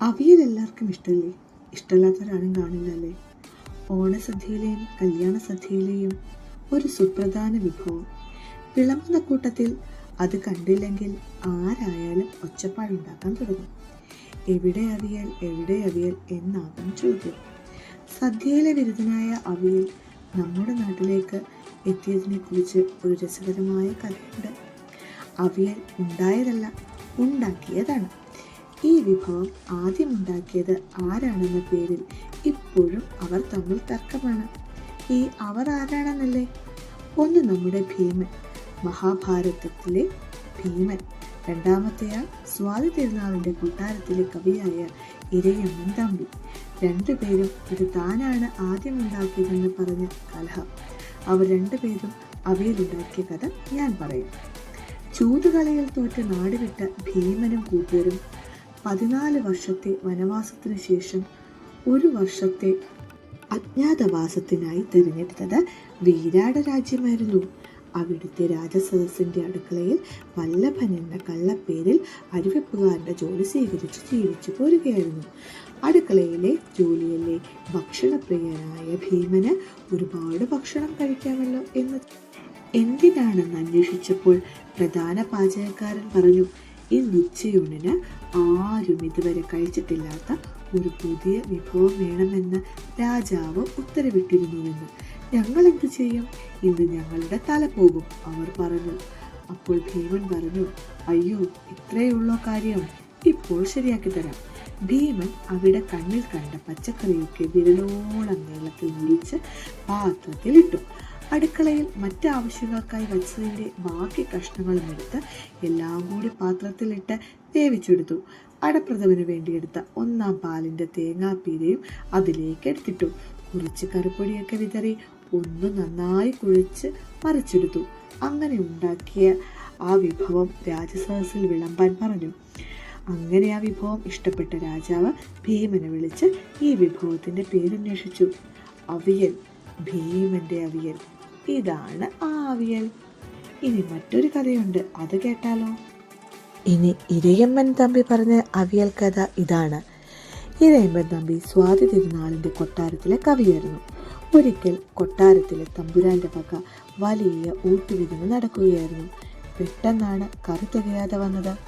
അവിയൽ എല്ലാവർക്കും ഇഷ്ടമല്ലേ ഇഷ്ടമില്ലാത്തവരാരും കാണില്ലല്ലേ? ഓണസദ്യയിലെയും കല്യാണ സദ്യയിലെയും ഒരു സുപ്രധാന വിഭവം. വിളമ്പുന്ന കൂട്ടത്തിൽ അത് കണ്ടില്ലെങ്കിൽ ആരായാലും ഒച്ചപ്പാടുണ്ടാക്കാൻ തുടങ്ങും. എവിടെ അവിയൽ എവിടെ അവിയൽ എന്നാകും ചോദ്യം. സദ്യയിലെ വിരുദ്ധനായ അവിയൽ നമ്മുടെ നാട്ടിലേക്ക് എത്തിയതിനെക്കുറിച്ച് ഒരു രസകരമായ കഥയുണ്ട്. അവിയൽ ഉണ്ടായതല്ല ഉണ്ടാക്കിയതാണ്. ഈ വിഭവം ആദ്യം ഉണ്ടാക്കിയത് ആരാണെന്ന പേരിൽ ഇപ്പോഴും അവർ തമ്മിൽ തർക്കമാണ്. ഈ അവർ ആരാണെന്നല്ലേ? ഒന്ന് നമ്മുടെ ഭീമൻ മഹാഭാരതത്തിലെ ഭീമൻ. രണ്ടാമത്തെയാൾ സ്വാതി തിരുനാളിന്റെ കൊട്ടാരത്തിലെ കവിയായ ഇരയമ്മൻ തമ്പി. രണ്ടുപേരും ഇത് താനാണ് ആദ്യം ഉണ്ടാക്കിയതെന്ന് പറഞ്ഞ കലഹം. അവർ രണ്ടുപേരും അവയിലുണ്ടാക്കിയ കഥ ഞാൻ പറയും. ചൂതുകളിയിൽ തോറ്റ് നാടുവിട്ട ഭീമനും കൂട്ടുകാരും പതിനാല് വർഷത്തെ വനവാസത്തിനു ശേഷം ഒരു വർഷത്തെ അജ്ഞാതവാസത്തിനായി തിരഞ്ഞെടുത്തത് വീരാട രാജ്യമായിരുന്നു. അവിടുത്തെ രാജസദസ്സിന്റെ അടുക്കളയിൽ വല്ലഭൻ എന്ന കള്ളപ്പേരിൽ അരിവെപ്പുകാരന്റെ ജോലി സ്വീകരിച്ച് ജീവിച്ചു പോരുകയായിരുന്നു. അടുക്കളയിലെ ജോലിയിലെ ഭക്ഷണപ്രിയനായ ഭീമന് ഒരുപാട് ഭക്ഷണം കഴിക്കാമല്ലോ എന്ന്. എന്തിനാണെന്ന് അന്വേഷിച്ചപ്പോൾ പ്രധാന പാചകക്കാരൻ പറഞ്ഞു ഇന്ന് ഉച്ചയൂണിന് ആരും ഇതുവരെ കഴിച്ചിട്ടില്ലാത്ത ഒരു പുതിയ വിഭവം വേണമെന്ന് രാജാവ് ഉത്തരവിട്ടിരുന്നുവെന്ന് ഞങ്ങൾ എന്ത് ചെയ്യും? ഇന്ന് ഞങ്ങളുടെ തല പോകും അവർ പറഞ്ഞു. അപ്പോൾ ഭീമൻ പറഞ്ഞു അയ്യോ ഇത്രയുള്ളോ കാര്യം ഇപ്പോൾ ശരിയാക്കി തരാം. ഭീമൻ അവിടെ കണ്ണിൽ കണ്ട പച്ചക്കറിയൊക്കെ വിരലോളം നീളത്തിൽ മുറിച്ച് പാത്രത്തിലിട്ടു. അടുക്കളയിൽ മറ്റ് ആവശ്യങ്ങൾക്കായി വച്ചതിന്റെ ബാക്കി കഷ്ണങ്ങളും എടുത്ത് എല്ലാം കൂടി പാത്രത്തിലിട്ട് വേവിച്ചെടുത്തു. അടപ്രഥമന് വേണ്ടിയെടുത്ത ഒന്നാം പാലിന്റെ തേങ്ങാപ്പീരയും അതിലേക്ക് എടുത്തിട്ടു. കുറച്ച് കറിപ്പൊടിയൊക്കെ വിതറി ഒന്ന് നന്നായി കുഴിച്ച് മറിച്ചെടുത്തു. അങ്ങനെ ഉണ്ടാക്കിയ ആ വിഭവം രാജസദസ്സിൽ വിളമ്പാൻ പറഞ്ഞു. അങ്ങനെ ആ വിഭവം ഇഷ്ടപ്പെട്ട രാജാവ് ഭീമനെ വിളിച്ച് ഈ വിഭവത്തിന്റെ പേരന്വേഷിച്ചു. അവിയൽ ഭീമന്റെ അവിയൽ. ഇതാണ് ആവിയൽ. ഇനി മറ്റൊരു കഥയുണ്ട്. അത് കേട്ടാലോ? ഇനി ഇരയമ്മൻ തമ്പി പറഞ്ഞ അവിയൽ കഥ ഇതാണ്. ഇരയമ്മൻ തമ്പി സ്വാതി തിരുനാളിന്റെ കൊട്ടാരത്തിലെ കവിയായിരുന്നു. ഒരിക്കൽ കൊട്ടാരത്തിലെ തമ്പുരാന്റെ വക വലിയ ഊട്ടുവിരുന്ന് നടക്കുകയായിരുന്നു. പെട്ടെന്നാണ് കറി തികയാതെ വന്നത്.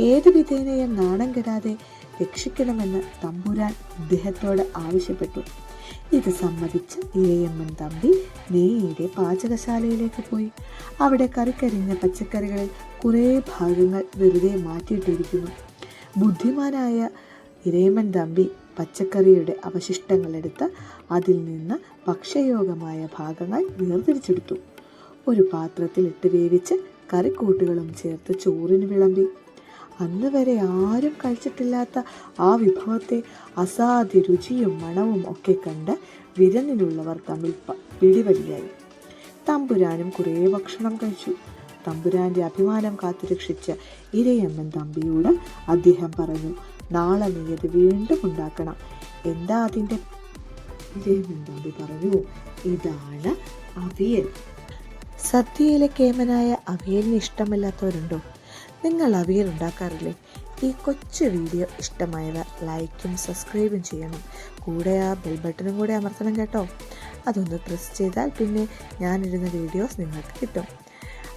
ഏത് വിധേനയും നാണം കെടാതെ രക്ഷിക്കണമെന്ന് തമ്പുരാൻ ഇദ്ദേഹത്തോട് ആവശ്യപ്പെട്ടു. ഇത് സമ്മതിച്ച് ഇരയമ്മൻ തമ്പി നേരെ പാചകശാലയിലേക്ക് പോയി. അവിടെ കറിക്കരിഞ്ഞ പച്ചക്കറികളിൽ കുറേ ഭാഗങ്ങൾ വെറുതെ മാറ്റിയിട്ടിരിക്കുന്നു. ബുദ്ധിമാനായ ഇരയമ്മൻ തമ്പി പച്ചക്കറിയുടെ അവശിഷ്ടങ്ങളെടുത്ത് അതിൽ നിന്ന് ഭക്ഷ്യയോഗമായ ഭാഗങ്ങൾ വേർതിരിച്ചെടുത്തു. ഒരു പാത്രത്തിൽ ഇട്ട് വേവിച്ച് കറിക്കൂട്ടുകളും ചേർത്ത് ചോറിന് വിളമ്പി. അന്ന് വരെ ആരും കഴിച്ചിട്ടില്ലാത്ത ആ വിഭവത്തെ അസാധ്യ രുചിയും മണവും ഒക്കെ കണ്ട് വിരന്നിലുള്ളവർ തമ്മിൽ പിടിവലിയായി. തമ്പുരാനും കുറേ ഭക്ഷണം കഴിച്ചു. തമ്പുരാന്റെ അഭിമാനം കാത്തുരക്ഷിച്ച ഇരയമ്മൻ തമ്പിയോട് അദ്ദേഹം പറഞ്ഞു നാളെ നീ അത് വീണ്ടും ഉണ്ടാക്കണം. എന്താ അതിന്റെ ഇരയമ്മൻ തമ്പി പറഞ്ഞു ഇതാണ് അവിയൽ. സദ്യയിലെ കേമനായ അവിയലിന് ഇഷ്ടമില്ലാത്തവരുണ്ടോ? നിങ്ങൾ അവിയൽ ഉണ്ടാക്കാറില്ലേ? ഈ കൊച്ചു വീഡിയോ ഇഷ്ടമായവർ ലൈക്കും സബ്സ്ക്രൈബും ചെയ്യണം. കൂടെ ആ ബെൽ ബട്ടണും കൂടെ അമർത്തണം കേട്ടോ. അതൊന്ന് പ്രസ് ചെയ്താൽ പിന്നെ ഞാനിടുന്ന വീഡിയോസ് നിങ്ങൾക്ക് കിട്ടും.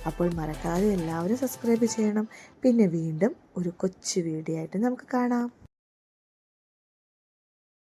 അപ്പോൾ മറക്കാതെ എല്ലാവരും സബ്സ്ക്രൈബ് ചെയ്യണം. പിന്നെ വീണ്ടും ഒരു കൊച്ചു വീഡിയോ ആയിട്ട് നമുക്ക് കാണാം.